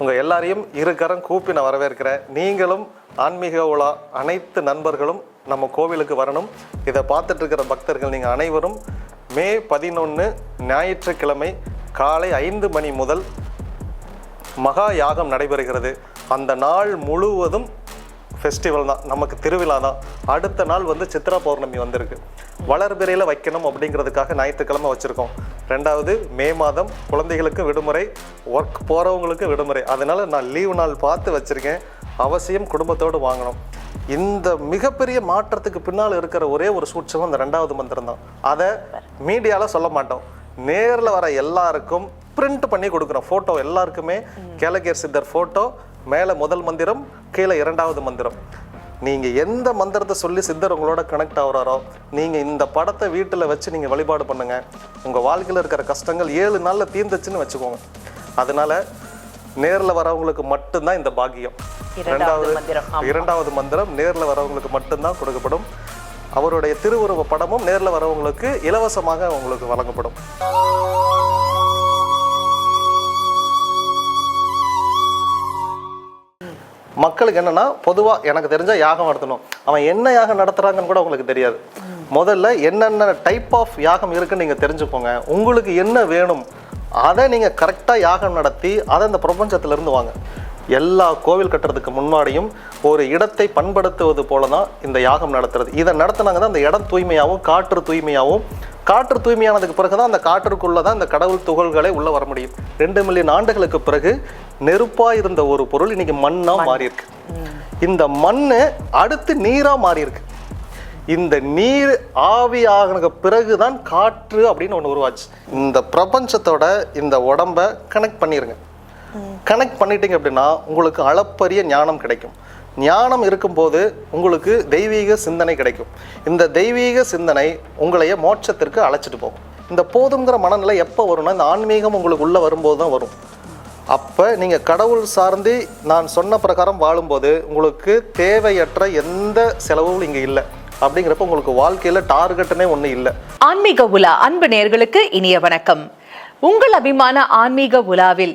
உங்கள் எல்லாரையும் இருகரம் கூப்பி நான் வரவேற்கிறேன். நீங்களும் ஆன்மீக உலா அனைத்து நண்பர்களும் நம்ம கோவிலுக்கு வரணும். இதை பார்த்துட்டு இருக்கிற பக்தர்கள் நீங்கள் அனைவரும் மே பதினொன்று ஞாயிற்றுக்கிழமை காலை ஐந்து மணி முதல் மகா யாகம் நடைபெறுகிறது. அந்த நாள் முழுவதும் ஃபெஸ்டிவல் தான். நமக்கு திருவிழா தான். அடுத்த நாள் வந்து சித்ரா பௌர்ணமி வந்திருக்கு. வளர்பிறையில் வைக்கணும் அப்படிங்கிறதுக்காக ஞாயிற்றுக்கிழமை வச்சுருக்கோம். ரெண்டாவது மே மாதம் குழந்தைகளுக்கு விடுமுறை ஒர்க் போகிறவங்களுக்கு விடுமுறை. அதனால் நான் லீவு நாள் பார்த்து வச்சுருக்கேன். அவசியம் குடும்பத்தோடு வாங்கணும். இந்த மிகப்பெரிய மாற்றத்துக்கு பின்னால் இருக்கிற ஒரே ஒரு சூட்சம் அந்த ரெண்டாவது மந்திரம் தான். அதை மீடியாவில் சொல்ல மாட்டோம். நேரில் வர எல்லாருக்கும் பிரிண்ட் பண்ணி கொடுக்குறோம். ஃபோட்டோ எல்லாருக்குமே. கேலகேர் சித்தர் ஃபோட்டோ மேலே முதல் மந்திரம் கீழே இரண்டாவது மந்திரம். நீங்கள் எந்த மந்திரத்தை சொல்லி சித்தர் உங்களோட கனெக்ட் ஆகுறாரோ நீங்கள் இந்த படத்தை வீட்டில் வச்சு நீங்கள் வழிபாடு பண்ணுங்கள் உங்கள் வாழ்க்கையில் இருக்கிற கஷ்டங்கள் ஏழு நாளில் தீர்ந்துச்சுன்னு வச்சுக்கோங்க. அதனால நேரில் வரவங்களுக்கு மட்டும்தான் இந்த பாக்கியம். இரண்டாவது. இரண்டாவது மந்திரம் நேரில் வரவங்களுக்கு மட்டும்தான் கொடுக்கப்படும். அவருடைய திருவுருவ படமும் நேரில் வரவங்களுக்கு இலவசமாக உங்களுக்கு வழங்கப்படும். மக்களுக்கு என்னன்னா பொதுவாக எனக்கு தெரிஞ்ச யாகம் நடத்தணும். அவன் என்ன யாகம் நடத்துறாங்கன்னு கூட உங்களுக்கு தெரியாது. முதல்ல என்னென்ன டைப் ஆஃப் யாகம் இருக்குன்னு நீங்கள் தெரிஞ்சுக்கோங்க. உங்களுக்கு என்ன வேணும் அதை நீங்கள் கரெக்டாக யாகம் நடத்தி அதை இந்த பிரபஞ்சத்திலிருந்து வாங்க. எல்லா கோவில் கட்டுறதுக்கு முன்னாடியும் ஒரு இடத்தை பண்படுத்துவது போல தான் இந்த யாகம் நடத்துறது. இதை நடத்துனாங்க தான் அந்த இடம் தூய்மையாகவும் காற்று தூய்மையாகவும். காற்று தூய்மையானதுக்கு பிறகு தான் அந்த காற்றுக்குள்ளே தான் இந்த கடவுள் துகள்களே உள்ளே வர முடியும். ரெண்டு மில்லியன் ஆண்டுகளுக்கு பிறகு நெருப்பாக இருந்த ஒரு பொருள் இன்னைக்கு மண்ணாக மாறியிருக்கு. இந்த மண் அடுத்து நீராக மாறியிருக்கு. இந்த நீர் ஆவி ஆகின பிறகு தான் காற்று அப்படின்னு ஒன்று உருவாச்சு. இந்த பிரபஞ்சத்தோட இந்த உடம்ப கனெக்ட் பண்ணிருங்க. கனெக்ட் பண்ணிட்டீங்க அப்படின்னா உங்களுக்கு அளப்பரிய ஞானம் கிடைக்கும். ஞானம் இருக்கும்போது உங்களுக்கு தெய்வீக சிந்தனை கிடைக்கும். இந்த தெய்வீக சிந்தனை உங்களைய மோட்சத்திற்கு அழைச்சிட்டு போகும். இந்த போதுங்கிற மனநிலை எப்போ வரும்னா இந்த ஆன்மீகம் உங்களுக்கு உள்ளே வரும்போது தான் வரும். அப்போ நீங்கள் கடவுள் சார்ந்து நான் சொன்ன பிரகாரம் வாழும்போது உங்களுக்கு தேவையற்ற எந்த செலவும் இங்கே இல்லை. அப்படிங்கிறப்ப உங்களுக்கு வாழ்க்கையில் டார்கெட்டுனே ஒன்றும் இல்லை. ஆன்மீக உலா அன்பு நேயர்களுக்கு இனிய வணக்கம். உங்கள் அபிமான ஆன்மீக உலாவில்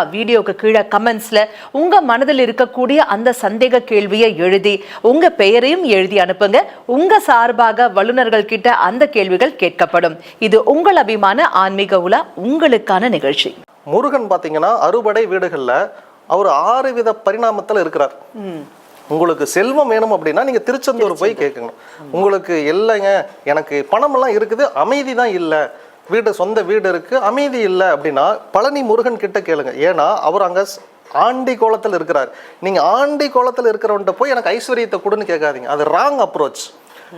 வீடியோக்கு கீழே கமெண்ட்ஸ்ல உங்க மனதில் இருக்கக்கூடிய அந்த சந்தேக கேள்வியை எழுதி உங்க பெயரையும் எழுதி அனுப்புங்க. உங்க சார்பாக வல்லுநர்கள் கிட்ட அந்த கேள்விகள் கேட்கப்படும். இது உங்கள் அபிமான ஆன்மீக உலா உங்களுக்கான நிகழ்ச்சி. முருகன் பார்த்தீங்கன்னா அறுபடை வீடுகளில் அவர் ஆறு வித பரிணாமத்தில் இருக்கிறார். உங்களுக்கு செல்வம் வேணும் அப்படின்னா நீங்கள் திருச்செந்தூர் போய் கேட்கணும். உங்களுக்கு இல்லைங்க எனக்கு பணமெல்லாம் இருக்குது அமைதி தான் இல்லை. வீடு சொந்த வீடு இருக்கு அமைதி இல்லை அப்படின்னா பழனி முருகன் கிட்ட கேளுங்க. ஏன்னா அவர் அங்கே ஆண்டி கோலத்தில் இருக்கிறார். நீங்கள் ஆண்டி கோலத்தில் இருக்கிறவன்ட்ட போய் எனக்கு ஐஸ்வர்யத்தை கொடுன்னு கேட்காதீங்க. அது ராங் அப்ரோச்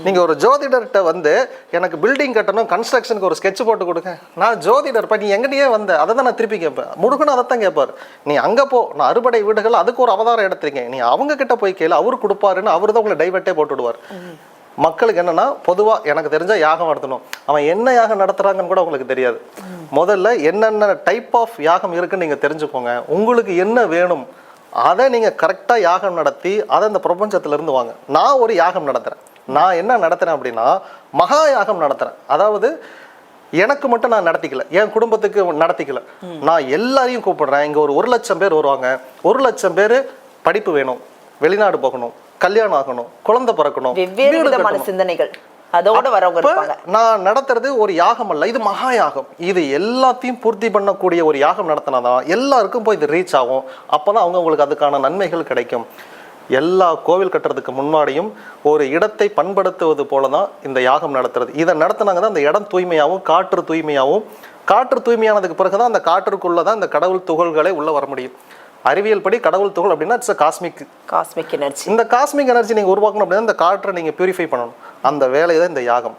நீங்க ஒரு ஜோதிடர்கிட்ட வந்து எனக்கு பில்டிங் கட்டணும் கன்ஸ்ட்ரக்ஷனுக்கு ஒரு ஸ்கெட்ச் போட்டு கொடுங்க. நான் ஜோதிடர் நீ எங்கிட்டயே வந்த அதை தான் நான் திருப்பி கேட்பேன். முருகனும் அதை தான் கேட்பார். நீ அங்க போ நான் அறுபடை வீடுகள் அதுக்கு ஒரு அவதாரம் எடுத்திருக்கேன். நீ அவங்க கிட்ட போய் கேளு அவரு கொடுப்பாருன்னு அவர் தான் உங்களை டைவர்ட்டே போட்டுடுவார் மக்களுக்கு என்னன்னா பொதுவாக எனக்கு தெரிஞ்சால் யாகம் நடத்தணும். அவன் என்ன யாகம் நடத்துறாங்கன்னு கூட உங்களுக்கு தெரியாது. முதல்ல என்னென்ன டைப் ஆஃப் யாகம் இருக்குன்னு நீங்கள் தெரிஞ்சுக்கோங்க. உங்களுக்கு என்ன வேணும் அதை நீங்கள் கரெக்டாக யாகம் நடத்தி அதை இந்த பிரபஞ்சத்துல இருந்து வாங்க. நான் ஒரு யாகம் நடத்துகிறேன் நான் என்ன நடத்துகிறேன் அப்படின்னா மகா யாகம் நடத்துகிறேன் அதாவது எனக்கு மட்டும் நான் நடத்திக்கல. என் குடும்பத்துக்கு நடத்திக்கல. நான் எல்லாரையும் கூப்பிடுறேன். இங்கே ஒரு ஒரு லட்சம் பேர் வருவாங்க. ஒரு லட்சம் பேர் படிப்பு வேணும். வெளிநாடு போகணும். கல்யாணம் ஆகணும் குழந்தை பிறக்கணும் வெவ்வேறு விதமான. சிந்தனைகள். அதோட வரவங்க இருப்பாங்க. நான் நடத்துறது ஒரு யாகம் அல்ல இது மகா யாகம். இது எல்லாத்தையும் பூர்த்தி பண்ணக்கூடிய ஒரு யாகம் நடத்தினாதான் எல்லாருக்கும் போய் இது ரீச் ஆகும். அப்பதான் அவங்க உங்களுக்கு அதுக்கான நன்மைகள் கிடைக்கும். எல்லா கோவில் கட்டுறதுக்கு முன்னாடியும் ஒரு இடத்தை பண்படுத்துவது போல தான் இந்த யாகம் நடத்துறது. இதை நடத்துனாங்க தான் அந்த இடம் தூய்மையாகவும் காற்று தூய்மையாகவும் காற்று தூய்மையானதுக்கு பிறகு தான் அந்த காற்றுக்குள்ளே தான் இந்த கடவுள் துகள்களே உள்ளே வர முடியும். அறிவியல் படி கடவுள் துகள் அப்படின்னா இட்ஸ் காஸ்மிக் காஸ்மிக் எனர்ஜி இந்த காஸ்மிக் எனர்ஜி நீங்கள் உருவாக்கணும் அப்படின்னா இந்த காற்றை நீங்கள் பியூரிஃபை பண்ணணும். அந்த வேலையை தான் இந்த யாகம்.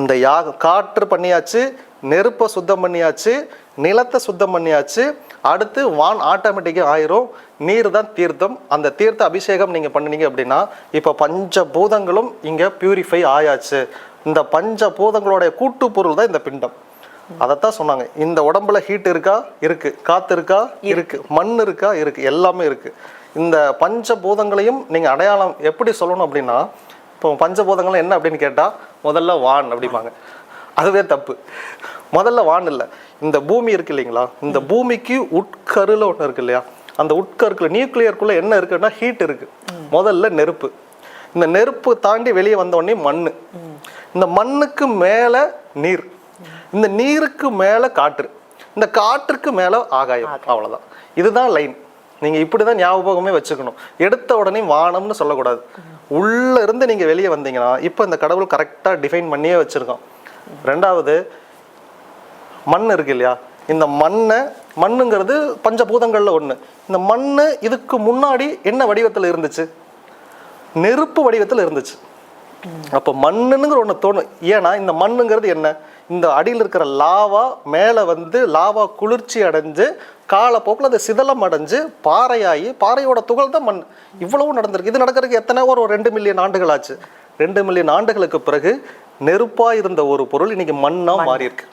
இந்த யாகம் காற்று பண்ணியாச்சு நெருப்பை சுத்தம் பண்ணியாச்சு நிலத்தை சுத்தம் பண்ணியாச்சு அடுத்து வான் ஆட்டோமேட்டிக்காக ஆயிரும் நீர் தான் தீர்த்தம். அந்த தீர்த்த அபிஷேகம் நீங்கள் பண்ணீங்க அப்படின்னா இப்போ பஞ்ச பூதங்களும் இங்கே பியூரிஃபை ஆயாச்சு. இந்த பஞ்ச பூதங்களுடைய கூட்டு பொருள் தான் இந்த பிண்டம். அதைத்தான் சொன்னாங்க. இந்த உடம்புல ஹீட் இருக்கா? இருக்கு. காத்து இருக்கா? இருக்கு. மண் இருக்கா? இருக்கு. எல்லாமே இருக்கு. இந்த பஞ்சபூதங்களையும் நீங்க அடையாளம் எப்படி சொல்லணும் அப்படின்னா இப்போ பஞ்சபூதங்கள் என்ன அப்படின்னு கேட்டா முதல்ல வான் அப்படிம்பாங்க. அதுவே தப்பு. முதல்ல வான் இல்லை. இந்த பூமி இருக்கு இல்லைங்களா? இந்த பூமிக்கு உட்கருல ஒன்று இருக்கு இல்லையா? அந்த உட்கருக்குள்ள நியூக்ளியருக்குள்ள என்ன இருக்குன்னா ஹீட் இருக்கு. முதல்ல நெருப்பு. இந்த நெருப்பு தாண்டி வெளியே வந்த உடனே மண்ணு. இந்த மண்ணுக்கு மேல நீர். இந்த நீருக்கு மேல காற்று. இந்த காற்றுக்கு மேல ஆகாயம். அவ்வளவுதான். இதுதான் லைன் நீங்க இப்படிதான் ஞாபகமே வச்சுக்கணும். எடுத்த உடனே வானம்னு சொல்லக்கூடாது. உள்ள இருந்து நீங்க வெளியே வந்தீங்கன்னா இப்போ இந்த கடவுள் கரெக்டா டிஃபைன் பண்ணியே வச்சிருக்கோம் ரெண்டாவது மண் இருக்கு இல்லையா? இந்த மண்ணை மண்ணுங்கிறது பஞ்சபூதங்கள்ல ஒண்ணு. இந்த மண்ணு இதுக்கு முன்னாடி என்ன வடிவத்துல இருந்துச்சு? நெருப்பு வடிவத்தில் இருந்துச்சு. அப்போ மண்ணுங்கிற ஒன்று தோணும். ஏன்னா இந்த மண்ணுங்கிறது என்ன? இந்த அடியில் இருக்கிற லாவா மேலே வந்து லாவா குளிர்ச்சி அடைஞ்சு காலப்போக்கில் அது சிதலம் அடைஞ்சு பாறையாகி பாறையோட துகள் தான் மண். இவ்வளவு நடந்திருக்கு. இது நடக்கிறதுக்கு எத்தனை ஒரு ரெண்டு மில்லியன் ஆண்டுகள் ஆச்சு. ரெண்டு மில்லியன் ஆண்டுகளுக்கு பிறகு நெருப்பா இருந்த ஒரு பொருள் இன்னைக்கு மண்ணா மாறி இருக்கு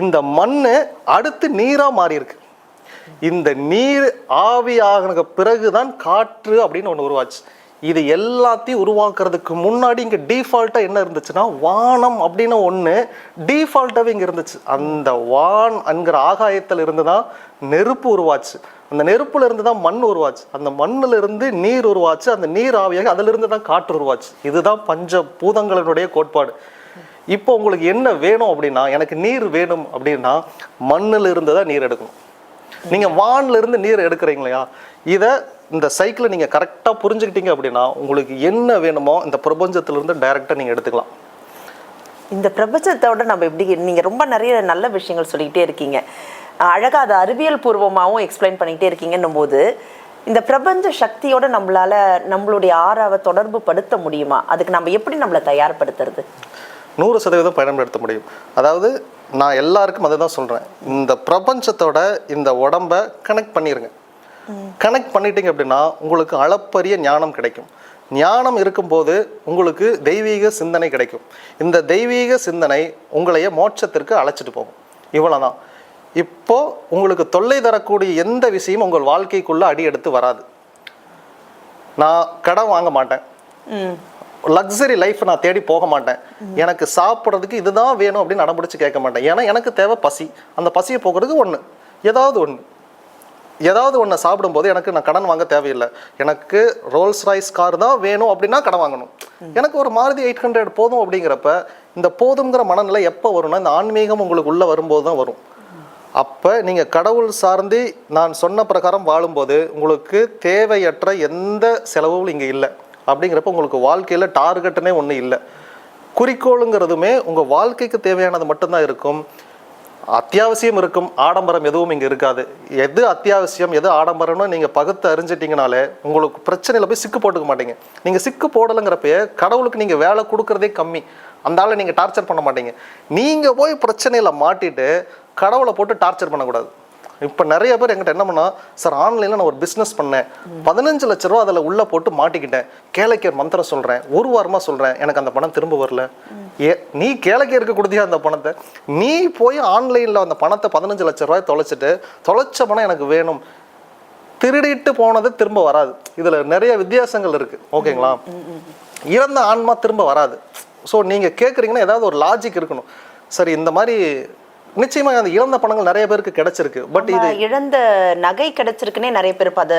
இந்த மண்ணு அடுத்து நீரா மாறி இருக்கு இந்த நீர் ஆவியாகின பிறகுதான் காற்று அப்படின்னு ஒன்று உருவாச்சு. இது எல்லாத்தையும் உருவாக்குறதுக்கு முன்னாடி இங்கே டீஃபால்ட்டாக என்ன இருந்துச்சுன்னா வானம் அப்படின்னு ஒன்று டீஃபால்ட்டாகவே இங்கே இருந்துச்சு. அந்த வான் என்கிற ஆகாயத்தில் இருந்து தான் நெருப்பு உருவாச்சு. அந்த நெருப்புல இருந்து தான் மண் உருவாச்சு. அந்த மண்ணில் இருந்து நீர் உருவாச்சு. அந்த நீர் ஆவியாக அதிலிருந்து தான் காற்று உருவாச்சு. இதுதான் பஞ்ச பூதங்களினுடைய கோட்பாடு. இப்போ உங்களுக்கு என்ன வேணும் அப்படின்னா எனக்கு நீர் வேணும் அப்படின்னா மண்ணில் இருந்து தான் நீர் எடுக்கணும். நீங்கள் வான்ல இருந்து நீர் எடுக்கிறீங்களா இதை இந்த சைக்கிளை நீங்க கரெக்டா புரிஞ்சுக்கிட்டீங்க அப்படின்னா உங்களுக்கு என்ன வேணுமோ இந்த பிரபஞ்சத்துல இருந்து டைரக்டா நீங்க எடுத்துக்கலாம். இந்த பிரபஞ்சத்தோட நம்ம எப்படி நீங்க ரொம்ப நிறைய நல்ல விஷயங்கள் சொல்லிக்கிட்டே இருக்கீங்க. அஹ் அழகா அதை அறிவியல் பூர்வமாகவும் எக்ஸ்பிளைன் பண்ணிக்கிட்டே இருக்கீங்கன்னும் போது இந்த பிரபஞ்ச சக்தியோட நம்மளால நம்மளுடைய ஆறாவை தொடர்பு படுத்த முடியுமா? அதுக்கு நம்ம எப்படி நம்மளை தயார்படுத்துறது? நூறு சதவீதம் பயன்படுத்த முடியும். அதாவது நான் எல்லாருக்கும் அதை தான் சொல்கிறேன் இந்த பிரபஞ்சத்தோட இந்த உடம்ப கனெக்ட் பண்ணிடுங்க கனெக்ட் பண்ணிட்டீங்க அப்படின்னா உங்களுக்கு அளப்பரிய ஞானம் கிடைக்கும். ஞானம் இருக்கும்போது உங்களுக்கு தெய்வீக சிந்தனை கிடைக்கும். இந்த தெய்வீக சிந்தனை உங்களைய மோட்சத்திற்கு அழைச்சிட்டு போகும். இவ்வளவுதான். இப்போ உங்களுக்கு தொல்லை தரக்கூடிய எந்த விஷயமும் உங்கள் வாழ்க்கைக்குள்ள அடி எடுத்து வராது. நான் கடன் வாங்க மாட்டேன். லக்ஸரி லைஃப் நான் தேடி போக மாட்டேன். எனக்கு சாப்பிட்றதுக்கு இதுதான் வேணும் அப்படின்னு அடம்பிடிச்சு கேட்க மாட்டேன். ஏன்னா எனக்கு தேவை பசி. அந்த பசியை போக்குறதுக்கு ஒன்று ஏதாவது ஒன்று ஏதாவது ஒன்று சாப்பிடும்போது எனக்கு நான் கடன் வாங்க தேவையில்லை. எனக்கு ரோல்ஸ் ராய்ஸ் கார் தான் வேணும் அப்படின்னா கடன் வாங்கணும். எனக்கு ஒரு மாருதி எயிட் ஹண்ட்ரட் போதும் அப்படிங்கிறப்ப இந்த போதுங்கிற மனநிலை எப்போ வரும்னா இந்த ஆன்மீகம் உங்களுக்கு உள்ளே வரும்போது தான் வரும். அப்போ நீங்கள் கடவுள் சார்ந்து நான் சொன்ன பிரகாரம் வாழும்போது உங்களுக்கு தேவையற்ற எந்த செலவும் இங்கே இல்லை. அப்படிங்கிறப்ப உங்களுக்கு வாழ்க்கையில் டார்கெட்டுனே ஒன்றும் இல்லை. குறிக்கோளுங்கிறதுமே உங்கள் வாழ்க்கைக்கு தேவையானது மட்டும்தான் இருக்கும். அத்தியாவசியம் இருக்கும் ஆடம்பரம் எதுவும் இங்கே இருக்காது. எது அத்தியாவசியம் எது ஆடம்பரம்னு நீங்கள் பகுத்து அறிஞ்சிட்டிங்கனாலே உங்களுக்கு பிரச்சனையில் போய் சிக்கு போட்டுக்க மாட்டீங்க. நீங்கள் சிக்கு போடலைங்கிறப்ப கடவுளுக்கு நீங்கள் வேலை கொடுக்குறதே கம்மி. அந்த ஆளை நீங்கள் டார்ச்சர் பண்ண மாட்டீங்க. நீங்கள் போய் பிரச்சனையில் மாட்டிட்டு கடவுளை போட்டு டார்ச்சர் பண்ணக்கூடாது. இப்போ நிறைய பேர் என்கிட்ட என்ன பண்ணா சார் ஆன்லைனில் நான் ஒரு பிஸ்னஸ் பண்ணேன். பதினஞ்சு லட்ச ரூபா அதில் உள்ளே போட்டு மாட்டிக்கிட்டேன். கேளக்கியர் மந்திரம் சொல்கிறேன் ஒரு வாரமாக சொல்கிறேன் எனக்கு அந்த பணம் திரும்ப வரல. ஏ நீ கேளக்கியருக்கு கொடுத்தியா அந்த பணத்தை? நீ போய் ஆன்லைனில் அந்த பணத்தை பதினஞ்சு லட்ச ரூபாய் தொலைச்சிட்டு தொலைச்ச பணம் எனக்கு வேணும். திருடிட்டு போனது திரும்ப வராது. இதில் நிறைய வித்தியாசங்கள் இருக்குது ஓகேங்களா? இறந்த ஆன்மா திரும்ப வராது. ஸோ நீங்கள் கேட்குறீங்கன்னா ஏதாவது ஒரு லாஜிக் இருக்கணும். சரி இந்த மாதிரி நிச்சயமாக அந்த இழந்த பணங்கள் நிறைய பேருக்கு கிடைச்சிருக்கு. பட் இது இழந்த நகை கிடைச்சிருக்குன்னே நிறைய பேர் பத.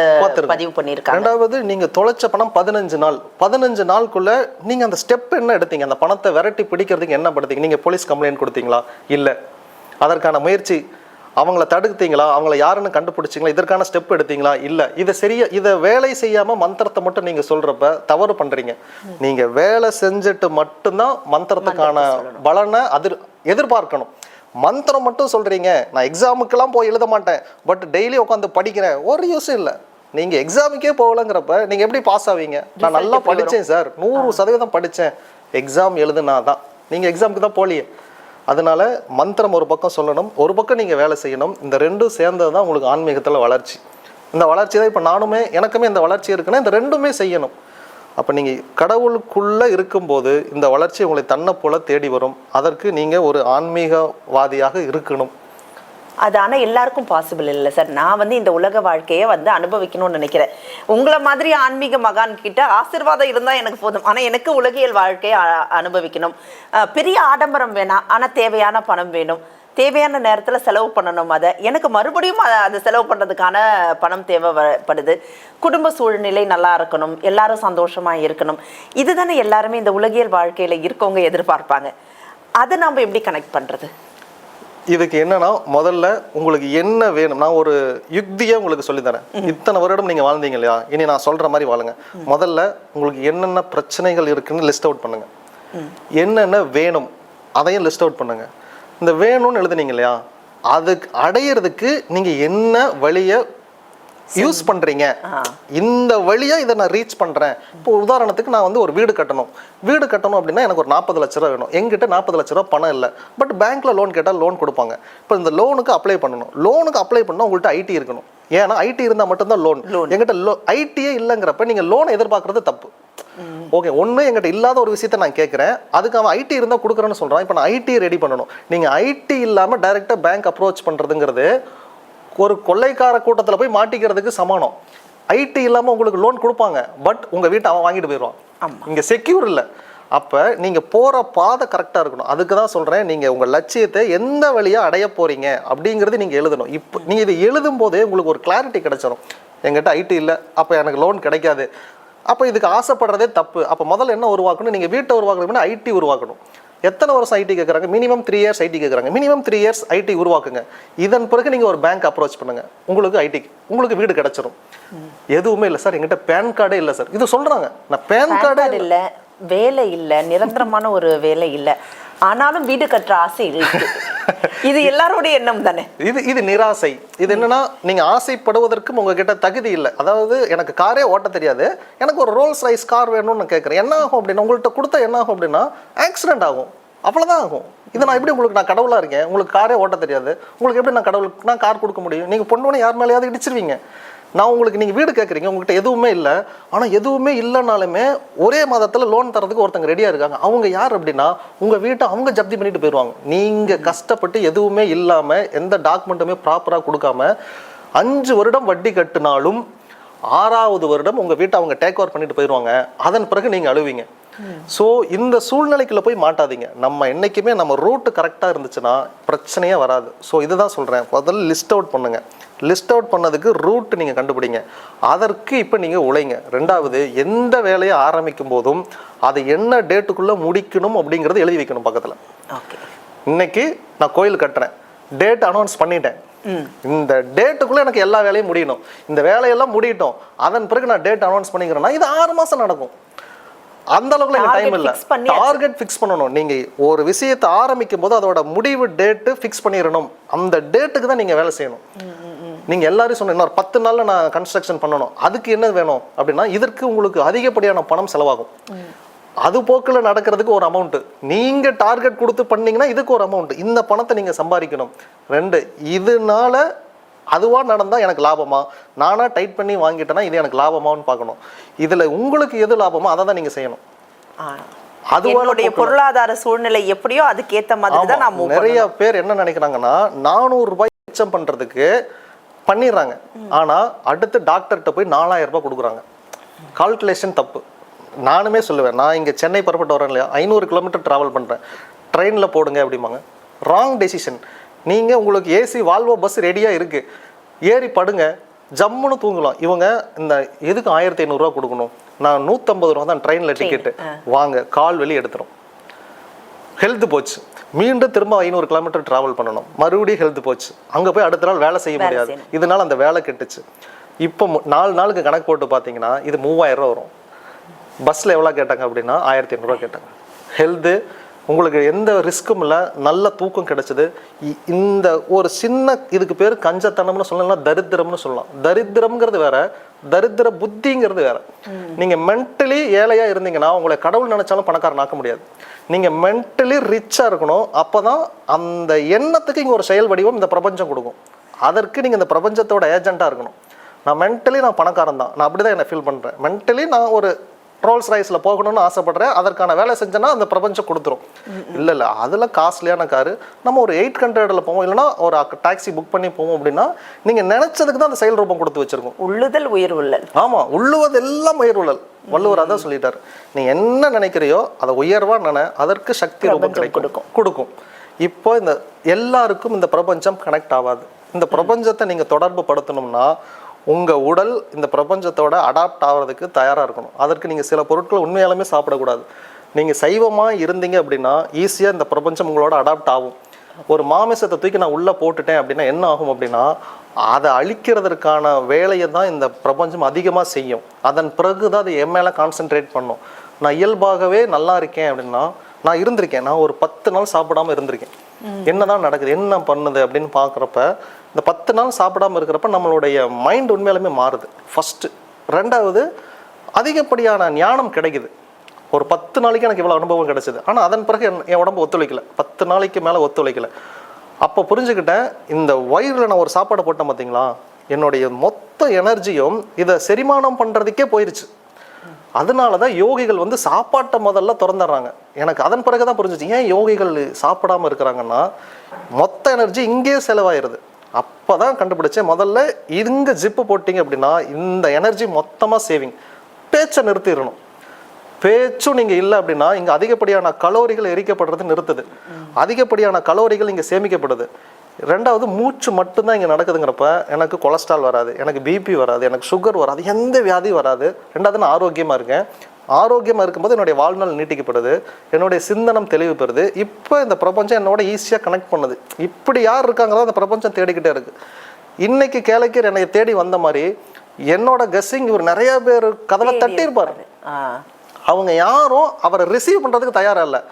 பதிவு பண்ணியிருக்காங்க. ரெண்டாவது நீங்க தொலைச்ச பணம் பதினஞ்சு நாள். பதினஞ்சு நாளுக்குள்ள நீங்க அந்த ஸ்டெப் என்ன எடுத்தீங்க? அந்த பணத்தை விரட்டி பிடிக்கிறதுக்கு என்ன படுத்தீங்க? நீங்க போலீஸ் கம்ப்ளைண்ட் கொடுத்தீங்களா? இல்ல. அதற்கான முயற்சி அவங்கள தடுத்தீங்களா? அவங்கள யாருன்னு கண்டுபிடிச்சிங்களா? இதற்கான ஸ்டெப் எடுத்தீங்களா? இல்ல. இதை சரியா இதை வேலை செய்யாம மந்திரத்தை மட்டும் நீங்க சொல்றப்ப தவறு பண்றீங்க. நீங்க வேலை செஞ்சுட்டு மட்டும்தான் மந்திரத்துக்கான பலனை அதிர் எதிர்பார்க்கணும். மந்திரம் மட்டும் சொல்றீங்க. நான் எக்ஸாமுக்கெல்லாம் போய் எழுத மாட்டேன். பட் டெய்லி உட்காந்து படிக்கிறேன். ஒரு யூஸும் இல்லை. நீங்க எக்ஸாமுக்கே போகலங்கிறப்ப நீங்க எப்படி பாஸ் ஆவீங்க? நான் நல்லா படிச்சேன் சார். நூறு சதவீதம் படிச்சேன். எக்ஸாம் எழுதுனா தான் நீங்க எக்ஸாமுக்கு தான் போலியே. அதனால மந்திரம் ஒரு பக்கம் சொல்லணும். ஒரு பக்கம் நீங்கள் வேலை செய்யணும். இந்த ரெண்டும் சேர்ந்தது தான் உங்களுக்கு ஆன்மீகத்தில் வளர்ச்சி. இந்த வளர்ச்சி தான் இப்போ நானுமே எனக்குமே இந்த வளர்ச்சி இருக்குன்னா இந்த ரெண்டுமே செய்யணும். அப்போ நீங்கள் கடவுளுக்குள்ளே இருக்கும்போது இந்த வளர்ச்சி உங்களை தன்னை போல தேடி வரும். அதற்கு நீங்கள் ஒரு ஆன்மீகவாதியாக இருக்கணும். அது ஆனால் எல்லாருக்கும் பாசிபிள் இல்லை சார். நான் வந்து இந்த உலக வாழ்க்கையை வந்து அனுபவிக்கணும்னு நினைக்கிறேன். உங்களை மாதிரி ஆன்மீக மகான் கிட்ட ஆசீர்வாதம் இருந்தால் எனக்கு போதும். ஆனால் எனக்கு உலகியல் வாழ்க்கையை அனுபவிக்கணும். பெரிய ஆடம்பரம் வேணாம். ஆனால் தேவையான பணம் வேணும். தேவையான நேரத்துல செலவு பண்ணணும். அதை எனக்கு மறுபடியும் அ- அதை செலவு பண்றதுக்கான பணம் தேவைப்படுது. குடும்ப சூழ்நிலை நல்லா இருக்கணும். எல்லாரும் சந்தோஷமா இருக்கணும். இதுதானே எல்லாருமே இந்த உலகியல் வாழ்க்கையில இருக்கவங்க எதிர்பார்ப்பாங்க. அதை நாம எப்படி கனெக்ட் பண்றது? இதுக்கு என்னன்னா முதல்ல உங்களுக்கு என்ன வேணும்? நான் ஒரு யுக்தியை உங்களுக்கு சொல்லித் தரேன். இத்தனை வருடம் நீங்க வாழ்ந்தீங்க இல்லையா? இனி நான் சொல்ற மாதிரி வாழுங்க. முதல்ல உங்களுக்கு என்னென்ன பிரச்சனைகள் இருக்குன்னு லிஸ்ட் அவுட் பண்ணுங்க. என்னென்ன வேணும்? அதையும் லிஸ்ட் அவுட் பண்ணுங்க. இந்த வேணும்னு எழுதுனீங்க இல்லையா அதுக்கு அடையிறதுக்கு நீங்க என்ன வழியை யூஸ் பண்றீங்க? இந்த வழியா இதை நான் ரீச் பண்றேன். இப்போ உதாரணத்துக்கு நான் வந்து ஒரு வீடு கட்டணும். வீடு கட்டணும் அப்படின்னா எனக்கு ஒரு நாற்பது லட்ச ரூபா வேணும். எங்கிட்ட நாற்பது லட்ச ரூபா பணம் இல்லை. பட் பேங்க்ல லோன் கேட்டால் லோன் கொடுப்பாங்க. இப்போ இந்த லோனுக்கு அப்ளை பண்ணணும். லோனுக்கு அப்ளை பண்ணா உங்கள்கிட்ட ஐடி இருக்கணும். ஏன்னா ஐடி இருந்தால் மட்டும்தான் லோன் எங்கிட்ட லோ ஐடியே இல்லைங்கிறப்ப நீங்க லோன் எதிர்பார்க்கறது தப்பு. ஓகே ஒன்று எங்கிட்ட இல்லாத ஒரு விஷயத்த நான் கேட்குறேன் அதுக்கு அவன் ஐடி இருந்தால் கொடுக்குறேன்னு சொல்கிறான் இப்போ நான் ஐடி ரெடி பண்ணணும். நீங்கள் ஐடி இல்லாமல் டைரெக்டாக பேங்க் அப்ரோச் பண்ணுறதுங்கிறது ஒரு கொள்ளைக்கார கூட்டத்தில் போய் மாட்டிக்கிறதுக்கு சமானம். ஐடி இல்லாமல் உங்களுக்கு லோன் கொடுப்பாங்க. பட் உங்கள் வீட்டை அவன் வாங்கிட்டு போயிடுவான். இங்கே செக்யூர் இல்லை. அப்போ நீங்கள் போகிற பாதை கரெக்டாக இருக்கணும். அதுக்கு தான் சொல்கிறேன் நீங்கள் உங்கள் லட்சியத்தை எந்த வழியாக அடைய போகிறீங்க அப்படிங்கிறது நீங்கள் எழுதணும். இப்போ நீங்கள் இதை எழுதும் போதே உங்களுக்கு ஒரு கிளாரிட்டி கிடைச்சிடும் எங்கிட்ட ஐடி இல்லை. அப்போ எனக்கு லோன் கிடைக்காது. அப்போ இதுக்கு ஆசைப்படுறதே தப்பு. அப்போ முதல்ல என்ன உருவாக்கணும்? நீங்கள் வீட்டை உருவாக்கணும்னா ஐடி உருவாக்கணும். எத்தனை வருஷம் ஐடி கேட்குறாங்க மினிமம் த்ரீ இயர்ஸ் ஐடி கேட்குறாங்க மினிமம் த்ரீ இயர்ஸ் ஐடி உருவாக்குங்க. இதன் பிறகு நீங்கள் ஒரு பேங்க் அப்ரோச் பண்ணுங்க. உங்களுக்கு ஐடி உங்களுக்கு வீடு கிடைச்சிரும். எதுவுமே இல்லை சார். எங்கிட்ட பேன் கார்டே இல்லை சார். இது சொல்றாங்க. நான் பேன் கார்டே இல்ல வேலை இல்ல நிரந்தரமான ஒரு வேலை இல்ல. ஆனாலும் வீடு கட்டுற ஆசை இருக்கு. இது எல்லாரோடைய எண்ணம் தானே? இது இது நிராசை. இது என்னன்னா நீங்க ஆசைப்படுவதற்கும் உங்ககிட்ட தகுதி இல்லை. அதாவது எனக்கு காரே ஓட்ட தெரியாது. எனக்கு ஒரு ரோல்ஸ் ரைஸ் கார் வேணும்னு நான் கேட்குறேன் என்ன ஆகும் அப்படின்னா உங்கள்கிட்ட கொடுத்தா என்ன ஆகும் அப்படின்னா ஆக்சிடென்ட் ஆகும். அவ்வளோதான் ஆகும். இதை நான் எப்படி உங்களுக்கு நான் கடவுளா இருக்கேன்? உங்களுக்கு காரே ஓட்ட தெரியாது. உங்களுக்கு எப்படி நான் கடவுளுக்கு நான் கார் கொடுக்க முடியும்? நீங்க பொண்ணு யார் மேலேயாவது இடிச்சிருவீங்க. நான் உங்களுக்கு நீங்கள் வீடு கேட்குறீங்க உங்கள்கிட்ட எதுவுமே இல்லை. ஆனால் எதுவுமே இல்லைனாலுமே ஒரே மாதத்தில் லோன் தரதுக்கு ஒருத்தங்க ரெடியாக இருக்காங்க. அவங்க யார் அப்படின்னா உங்கள் வீட்டை அவங்க ஜப்தி பண்ணிட்டு போயிடுவாங்க நீங்கள் கஷ்டப்பட்டு எதுவுமே இல்லாமல் எந்த டாக்குமெண்ட்டுமே ப்ராப்பராக கொடுக்காம அஞ்சு வருடம் வட்டி கட்டினாலும் ஆறாவது வருடம் உங்கள் வீட்டை அவங்க டேக் ஓவர் பண்ணிட்டு போயிடுவாங்க அதன் பிறகு நீங்கள் அழுவீங்க. ஸோ இந்த சூழ்நிலைக்குள்ள போய் மாட்டாதீங்க. நம்ம என்னைக்குமே நம்ம ரூட்டு கரெக்டாக இருந்துச்சுன்னா பிரச்சனையே வராது. ஸோ இதுதான் சொல்கிறேன் முதல்ல லிஸ்ட் அவுட் பண்ணுங்க. லிஸ்ட் அவுட் பண்ணதுக்கு ரூட் நீங்கள் கண்டுபிடிங்க. அதற்கு இப்போ நீங்கள் உழைங்க. ரெண்டாவது எந்த வேலையை ஆரம்பிக்கும் போதும் அதை என்ன டேட்டுக்குள்ளே முடிக்கணும் அப்படிங்கிறத எழுதி வைக்கணும் பக்கத்தில். ஓகே இன்னைக்கு நான் கோயில் கட்டுறேன். டேட் அனௌன்ஸ் பண்ணிட்டேன். இந்த டேட்டுக்குள்ள எனக்கு எல்லா வேலையும் முடியணும். இந்த வேலையெல்லாம் முடியட்டும். அதன் பிறகு நான் டேட் அனௌன்ஸ் பண்ணிக்கிறேன்னா இது ஆறு மாசம் நடக்கும். அந்த அளவுக்கு எனக்கு டைம் இல்ல. டார்கெட் ஃபிக்ஸ் பண்ணணும். நீங்க ஒரு விஷயத்தை ஆரம்பிக்கும் போது அதோட முடிவு டேட்டு ஃபிக்ஸ் பண்ணிடணும். அந்த டேட்டுக்கு தான் நீங்க வேலை செய்யணும். நீங்க எல்லாரும் சொன்ன இன்னொரு பத்து நாள்ல நான் கன்ஸ்ட்ரக்ஷன் பண்ணணும். அதுக்கு என்ன வேணும்? அப்படின்னா இதற்கு உங்களுக்கு அதிகப்படியான பணம் செலவாகும். அது போக்கில் நடக்கிறதுக்கு ஒரு அமௌண்ட் நீங்க டார்கெட் கொடுத்து பண்ணீங்கன்னா இதுக்கு ஒரு அமௌண்ட் இந்த பணத்தை நீங்க சம்பாதிக்கணும். ரெண்டு இதனால அதுவா நடந்தா எனக்கு லாபமா? நானா டைட் பண்ணி வாங்கிட்டேன்னா இது எனக்கு லாபமான்னு பார்க்கணும். இதுல உங்களுக்கு எது லாபமோ அதை தான் நீங்க செய்யணும். போக்கணும். பொருளாதார சூழ்நிலை எப்படியோ அதுக்கேத்த மாதிரி தான் நான் நிறைய பேர் என்ன நினைக்கிறாங்கன்னா நானூறு ரூபாய் மிச்சம் பண்றதுக்கு பண்ணிடுறாங்க. ஆனா அடுத்து டாக்டர்கிட்ட போய் நாலாயிரம் ரூபாய் கொடுக்குறாங்க. கால்குலேஷன் தப்பு. நானுமே சொல்லுவேன் நான் இங்க சென்னை புறப்பட்டு வரேன் இல்லையா? ஐநூறு கிலோமீட்டர் டிராவல் பண்றேன். ட்ரெயின்ல போடுங்க அப்படிம்பாங்க. ராங் டெசிஷன் நீங்க உங்களுக்கு ஏசி வால்வோ பஸ் ரெடியா இருக்கு. ஏறி படுங்க. ஜம்முன்னு தூங்கலாம். இவங்க இந்த எதுக்கு ஆயிரத்தி ஐநூறுரூவா கொடுக்கணும்? நான் நூற்றம்பது ரூபா தான் ட்ரெயினில் டிக்கெட்டு வாங்க. கால் வெளியே எடுத்துரும். ஹெல்த் போச்சு. மீண்டும் திரும்ப ஐநூறு கிலோமீட்டர் டிராவல் பண்ணணும். மறுபடியும் ஹெல்த் போச்சு. அங்க போய் அடுத்த நாள் வேலை செய்ய முடியாது. இதனால அந்த வேலை கெட்டுச்சு. இப்போ நாலு நாளுக்கு கணக்கு போட்டு பார்த்தீங்கன்னா இது மூவாயிரம் ரூபா வரும். பஸ்ஸில் எவ்வளோ கேட்டாங்க அப்படின்னா ஆயிரத்தி ஐநூறுரூவா கேட்டாங்க. ஹெல்த்து உங்களுக்கு எந்த ரிஸ்க்கும் இல்லை நல்ல தூக்கம் கிடைச்சது. இந்த ஒரு சின்ன இதுக்கு பேர் கஞ்சத்தனம்னு சொல்லலாம் தரித்திரம்னு சொல்லலாம். தரித்திரம்ங்கிறது வேற தரித்திர புத்திங்கிறது வேற. நீங்க மென்டலி ஏழையா இருந்தீங்கன்னா உங்களை கடவுள் நினைச்சாலும் பணக்காரன் ஆக்க முடியாது. நீங்க மென்டலி ரிச்சா இருக்கணும் அப்பதான் அந்த எண்ணத்துக்கு இங்க ஒரு செயல் வடிவம் இந்த பிரபஞ்சம் கொடுக்கும். அதற்கு நீங்க இந்த பிரபஞ்சத்தோட ஏஜென்ட்டா இருக்கணும். நான் மென்டலி நான் பணக்காரன் தான். நான் அப்படிதான் என்ன ஃபீல் பண்றேன். மென்டலி நான் ஒரு ரோல்ஸ் ரைஸ்ல போகணும்னு ஆசைப்படுறேன். அதற்கான வேலை செஞ்சேன்னா அந்த பிரபஞ்சம் கொடுத்துரும். இல்ல இல்ல. அதுல காஸ்ட்லியான காரு நம்ம ஒரு எயிட் ஹண்ட்ரட்ல போவோம். இல்லைன்னா ஒரு டாக்ஸி புக் பண்ணி போவோம் அப்படின்னா நீங்க நினைச்சதுக்கு தான் அந்த செயல் ரூபம் கொடுத்து வச்சிருக்கோம். உள்ளுதல் உயிர் உள்ளல் ஆமா உள்ளுவது எல்லாம் உயர்வுழல் வள்ளுவர் அதான் சொல்லிட்டாரு. நீ என்ன நினைக்கிறியோ அதை உயர்வா நினை அதற்கு சக்தி ரூபம் கிடைக்கும். கொடுக்கும். இப்போ இந்த எல்லாருக்கும் இந்த பிரபஞ்சம் கனெக்ட் ஆகாது. இந்த பிரபஞ்சத்தை நீங்க தொடர்பு படுத்தணும்னா உங்க உடல் இந்த பிரபஞ்சத்தோட அடாப்ட் ஆகிறதுக்கு தயாரா இருக்கணும். அதற்கு நீங்க சில பொருட்களை உண்மையாலுமே சாப்பிடக்கூடாது. நீங்க சைவமா இருந்தீங்க அப்படின்னா ஈஸியா இந்த பிரபஞ்சம் உங்களோட அடாப்ட் ஆகும். ஒரு மாமிசத்தை தூக்கி நான் உள்ள போட்டுட்டேன் அப்படின்னா என்ன ஆகும் அப்படின்னா அதை அழிக்கிறதற்கான வேலையை தான் இந்த பிரபஞ்சம் அதிகமாக செய்யும். அதன் பிறகு தான் அது என் மேலே கான்சென்ட்ரேட் பண்ணும். நான் இயல்பாகவே நல்லா இருக்கேன் அப்படின்னா நான் இருந்திருக்கேன். நான் ஒரு பத்து நாள் சாப்பிடாம இருந்திருக்கேன். என்னதான் நடக்குது என்ன பண்ணுது அப்படின்னு பார்க்குறப்ப இந்த பத்து நாள் சாப்பிடாம இருக்கிறப்ப நம்மளுடைய மைண்ட் உண்மையாலுமே மாறுது. ஃபஸ்ட்டு ரெண்டாவது அதிகப்படியான ஞானம் கிடைக்குது. ஒரு பத்து நாளைக்கு எனக்கு இவ்வளோ அனுபவம் கிடைச்சிது. ஆனால் அதன் பிறகு என் என் உடம்பு ஒத்துழைக்கல. பத்து நாளைக்கு மேலே ஒத்துழைக்கலை. அப்போ புரிஞ்சுக்கிட்டேன் இந்த வயிறில் நான் ஒரு சாப்பாடு போட்டேன் பார்த்தீங்களா என்னுடைய மொத்த எனர்ஜியும் இதை செரிமானம் பண்ணுறதுக்கே போயிருச்சு. அதனால தான் யோகிகள் வந்து சாப்பாட்டை முதல்ல திறந்துடுறாங்க. எனக்கு அதன் பிறகு தான் புரிஞ்சிச்சு. ஏன் யோகிகள் சாப்பிடாம இருக்கிறாங்கன்னா மொத்த எனர்ஜி இங்கேயே செலவாயிடுது அப்போ தான் கண்டுபிடிச்சேன். முதல்ல இங்க ஜிப்பு போட்டிங்க அப்படின்னா இந்த எனர்ஜி மொத்தமாக சேவிங் பேச்சை நிறுத்திடணும். பேச்சும் நீங்கள் இல்லை அப்படின்னா இங்கே அதிகப்படியான கலோரிகள் எரிக்கப்படுறது நிறுத்துது. அதிகப்படியான கலோரிகள் இங்கே சேமிக்கப்படுது. ரெண்டாவது மூச்சு மட்டும்தான் இங்கே நடக்குதுங்கிறப்ப எனக்கு கொலஸ்ட்ரால் வராது எனக்கு பிபி வராது எனக்கு சுகர் வராது எந்த வியாதியும் வராது. ரெண்டாவது நான் ஆரோக்கியமாக இருக்கேன். ஆரோக்கியமா இருக்கும்போது என்னுடைய வாழ்நாள் நீட்டிக்கப்படுது என்னுடைய சிந்தனம் தெளிவு பெறுது. இப்போ இந்த பிரபஞ்சம் என்னோட ஈஸியாக கனெக்ட் பண்ணுது. இப்படி யார் இருக்காங்களோ அந்த பிரபஞ்சம் தேடிக்கிட்டே இருக்கு. இன்னைக்கு கேளைக்கர் என்னை தேடி வந்த மாதிரி என்னோட கெஸ்ஸிங் இவர் நிறைய பேர் கதவை தட்டி இருப்பாரு. அவங்க யாரும் அவரை ரிசீவ் பண்றதுக்கு தயாரா இல்ல.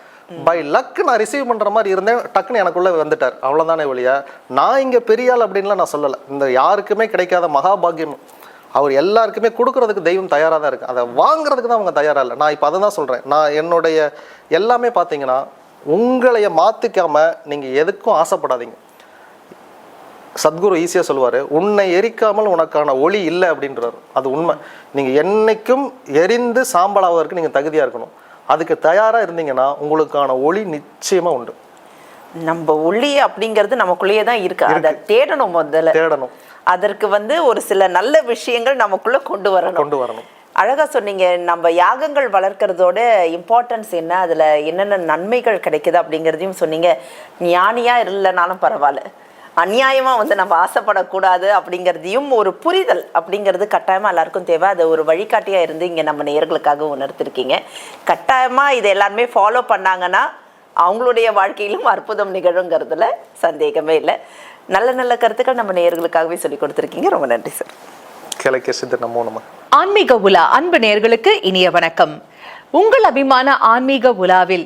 பை லக் நான் ரிசீவ் பண்ற மாதிரி இருந்தேன் டக்குன்னு எனக்குள்ள வந்துட்டார். அவ்வளவுதானே ஒழிய நான் இங்க பெரிய ஆள் அப்படின்லாம் நான் சொல்லல. இந்த யாருக்குமே கிடைக்காத மகாபாகியம். அவர் எல்லாருக்குமே கொடுக்கறதுக்கு தெய்வம் தயாரா தான் இருக்கு. அதை வாங்குறதுக்கு தான் அவங்க தயாரா இல்லை. நான் இப்போ அதை தான் சொல்றேன். நான் என்னுடைய எல்லாமே பார்த்தீங்கன்னா உங்களைய மாத்திக்காம நீங்க எதுக்கும் ஆசைப்படாதீங்க. சத்குரு ஈஸியாக சொல்லுவார் உன்னை எரிக்காமல் உனக்கான ஒளி இல்லை அப்படின்றாரு. அது உண்மை. நீங்கள் என்னைக்கும் எரிந்து சாம்பலாவதற்கு நீங்கள் தகுதியாக இருக்கணும். அதுக்கு தயாராக இருந்தீங்கன்னா உங்களுக்கான ஒளி நிச்சயமாக உண்டு. நம்ம ஒளி அப்படிங்கிறது நமக்குள்ளேயே தான் இருக்கு. அதை தேடணும் முதல்ல. தேடணும். அதற்கு வந்து ஒரு சில நல்ல விஷயங்கள் நமக்குள்ள கொண்டு வரணும். கொண்டு வரணும். அழகா சொன்னீங்க நம்ம யாகங்கள் வளர்க்கறதோட இம்பார்ட்டன்ஸ் என்ன அதுல என்னென்ன நன்மைகள் கிடைக்குது அப்படிங்கிறதையும் சொன்னீங்க. ஞானியா இல்லைனாலும் பரவாயில்ல. அநியாயமா வந்து நம்ம ஆசைப்படக்கூடாது அப்படிங்கிறதையும் ஒரு புரிதல் அப்படிங்கிறது கட்டாயமா எல்லாருக்கும் தேவை. அது ஒரு வழிகாட்டியா இருந்து இங்க நம்ம நேயர்களுக்காக உணர்த்திருக்கீங்க. கட்டாயமா இதை எல்லாருமே ஃபாலோ பண்ணாங்கன்னா அவங்களுடைய வாழ்க்கையிலும் அற்புதம் நிகழுங்கிறதுல சந்தேகமே இல்லை. நல்ல நல்ல கருத்துக்கள் நம்ம நேயர்களுக்காகவே சொல்லி கொடுத்துருக்கீங்க. ரொம்ப நன்றி சார். கிழக்கிய சித்தர் நம்ம நம்ம. ஆன்மீக உலா அன்பு நேயர்களுக்கு இனிய வணக்கம். உங்கள் அபிமான ஆன்மீக உலாவில்